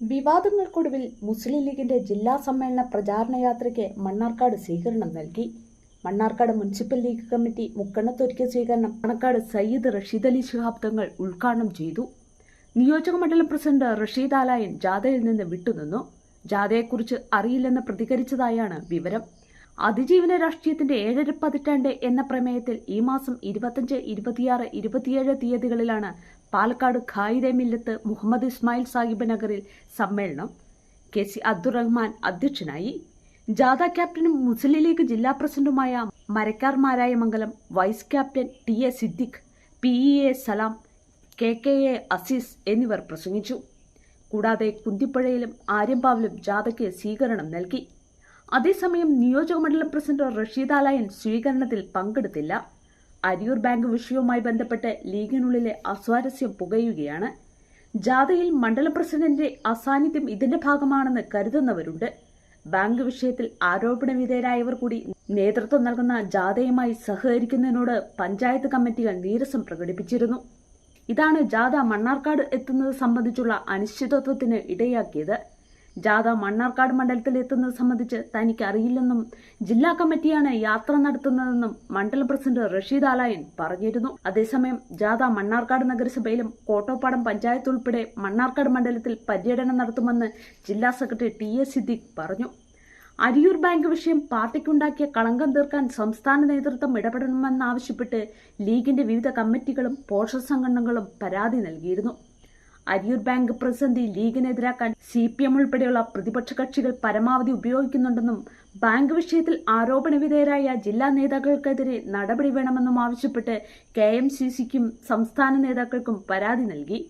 വിവാദങ്ങൾക്കൊടുവിൽ മുസ്ലിം ലീഗിന്റെ ജില്ലാ സമ്മേളന പ്രചാരണ യാത്രയ്ക്ക് മണ്ണാർക്കാട് സ്വീകരണം നൽകി. മണ്ണാർക്കാട് മുനിസിപ്പൽ ലീഗ് കമ്മിറ്റി മുക്കണ്ണത്തൊരുക്കിയ സ്വീകരണം മണക്കാട് സയ്യിദ് റഷീദ് അലി ശിഹാബ് തങ്ങൾ ഉദ്ഘാടനം ചെയ്തു. നിയോജക മണ്ഡലം പ്രസിഡന്റ് റഷീദ് ആലായൻ ജാഥയിൽ നിന്ന് വിട്ടുനിന്നു. ജാഥയെക്കുറിച്ച് അറിയില്ലെന്ന് പ്രതികരിച്ചതായാണ് വിവരം. അതിജീവന രാഷ്ട്രീയത്തിന്റെ ഏഴര പതിറ്റാണ്ട് എന്ന പ്രമേയത്തിൽ ഈ മാസം ഇരുപത്തഞ്ച് ഇരുപത്തിയാറ് ഇരുപത്തിയേഴ് തീയതികളിലാണ് പാലക്കാട് ഖായിദെ മില്ലത്ത് മുഹമ്മദ് ഇസ്മായിൽ സാഹിബ് നഗറിൽ സമ്മേളനം കെ സി അബ്ദുറഹ്മാൻ അധ്യക്ഷനായി. ജാഥ ക്യാപ്റ്റനും മുസ്ലിം ലീഗ് ജില്ലാ പ്രസിഡന്റുമായ Marakkar Marayamangalam vice captain T A Siddique P E A Salam K K A Azeez എന്നിവർ പ്രസംഗിച്ചു. കൂടാതെ കുന്തിപ്പുഴയിലും ആര്യമ്പാവിലും ജാഥയ്ക്ക് സ്വീകരണം നൽകി. അതേസമയം നിയോജകമണ്ഡലം പ്രസിഡന്റ് റഷീദ് ആലായൻ സ്വീകരണത്തിൽ പങ്കെടുത്തില്ല. അരിയൂർ ബാങ്ക് വിഷയവുമായി ബന്ധപ്പെട്ട് ലീഗിനുള്ളിലെ അസ്വാരസ്യം പുകയുകയാണ്. ജാഥയിൽ മണ്ഡലം പ്രസിഡന്റിന്റെ അസാന്നിധ്യം ഇതിന്റെ ഭാഗമാണെന്ന് കരുതുന്നവരുണ്ട്. ബാങ്ക് വിഷയത്തിൽ ആരോപണ വിധേയരായവർ കൂടി നേതൃത്വം നൽകുന്ന ജാഥയുമായി സഹകരിക്കുന്നതിനോട് പഞ്ചായത്ത് കമ്മിറ്റികൾ നീരസം പ്രകടിപ്പിച്ചിരുന്നു. ഇതാണ് ജാഥ മണ്ണാർക്കാട് എത്തുന്നത് സംബന്ധിച്ചുള്ള അനിശ്ചിതത്വത്തിന് ഇടയാക്കിയത്. ജാഥ മണ്ണാർക്കാട് മണ്ഡലത്തിൽ എത്തുന്നത് സംബന്ധിച്ച് തനിക്ക് അറിയില്ലെന്നും ജില്ലാ കമ്മിറ്റിയാണ് യാത്ര നടത്തുന്നതെന്നും മണ്ഡലം പ്രസിഡന്റ് റഷീദ് ആലായൻ പറഞ്ഞിരുന്നു. അതേസമയം ജാഥ മണ്ണാർക്കാട് നഗരസഭയിലും കോട്ടോപ്പാടം പഞ്ചായത്ത് ഉൾപ്പെടെ മണ്ണാർക്കാട് മണ്ഡലത്തിൽ പര്യടനം നടത്തുമെന്ന് ജില്ലാ സെക്രട്ടറി ടി എ സിദ്ദിഖ് പറഞ്ഞു. അരിയൂർ ബാങ്ക് വിഷയം പാർട്ടിക്കുണ്ടാക്കിയ കളങ്കം തീർക്കാൻ സംസ്ഥാന നേതൃത്വം ഇടപെടണമെന്നാവശ്യപ്പെട്ട് ലീഗിന്റെ വിവിധ കമ്മിറ്റികളും പോഷക സംഘടനകളും പരാതി നൽകിയിരുന്നു. അരിയൂർ ബാങ്ക് പ്രതിസന്ധി ലീഗിനെതിരാക്കാൻ സി പി എം ഉൾപ്പെടെയുള്ള പ്രതിപക്ഷ കക്ഷികൾ പരമാവധി ഉപയോഗിക്കുന്നുണ്ടെന്നും ബാങ്ക് വിഷയത്തിൽ ആരോപണ വിധേയരായ ജില്ലാ നേതാക്കൾക്കെതിരെ നടപടി വേണമെന്നും ആവശ്യപ്പെട്ട് കെ എം സി സിക്കും സംസ്ഥാന നേതാക്കൾക്കും പരാതി നൽകി.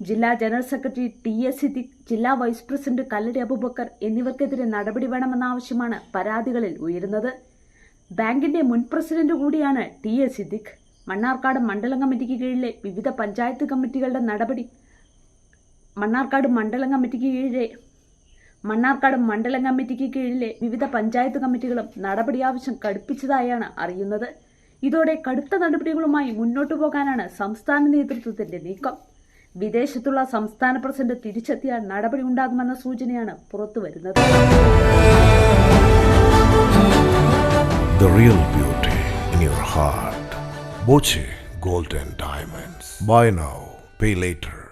ജില്ലാ general secretary T S Siddique ജില്ലാ വൈസ് പ്രസിഡന്റ് കല്ലടി അബൂബക്കർ എന്നിവർക്കെതിരെ നടപടി വേണമെന്ന ആവശ്യമാണ് പരാതികളിൽ ഉയരുന്നത്. ബാങ്കിന്റെ മുൻ പ്രസിഡന്റ് കൂടിയാണ് ടി എസ് സിദ്ദിഖ്. മണ്ണാർക്കാട് മണ്ഡലം കമ്മിറ്റിക്ക് കീഴിലെ വിവിധ പഞ്ചായത്ത് കമ്മിറ്റികളുടെ നടപടി. മണ്ണാർക്കാട് മണ്ഡലം കമ്മിറ്റിക്ക് കീഴിലെ മണ്ണാർക്കാട് മണ്ഡലം കമ്മിറ്റിക്ക് കീഴിലെ വിവിധ പഞ്ചായത്ത് കമ്മിറ്റികളും നടപടി ആവശ്യം കടുപ്പിച്ചതായാണ് അറിയുന്നത്. ഇതോടെ കടുത്ത നടപടികളുമായി മുന്നോട്ടു പോകാനാണ് സംസ്ഥാന നേതൃത്വത്തിന്റെ നീക്കം. വിദേശത്തുള്ള സംസ്ഥാന പ്രസിഡന്റ് തിരിച്ചെത്തിയാൽ നടപടി ഉണ്ടാകുമെന്ന സൂചനയാണ് പുറത്തുവരുന്നത്. The real beauty. Boche Gold and Diamonds. Buy now, pay later.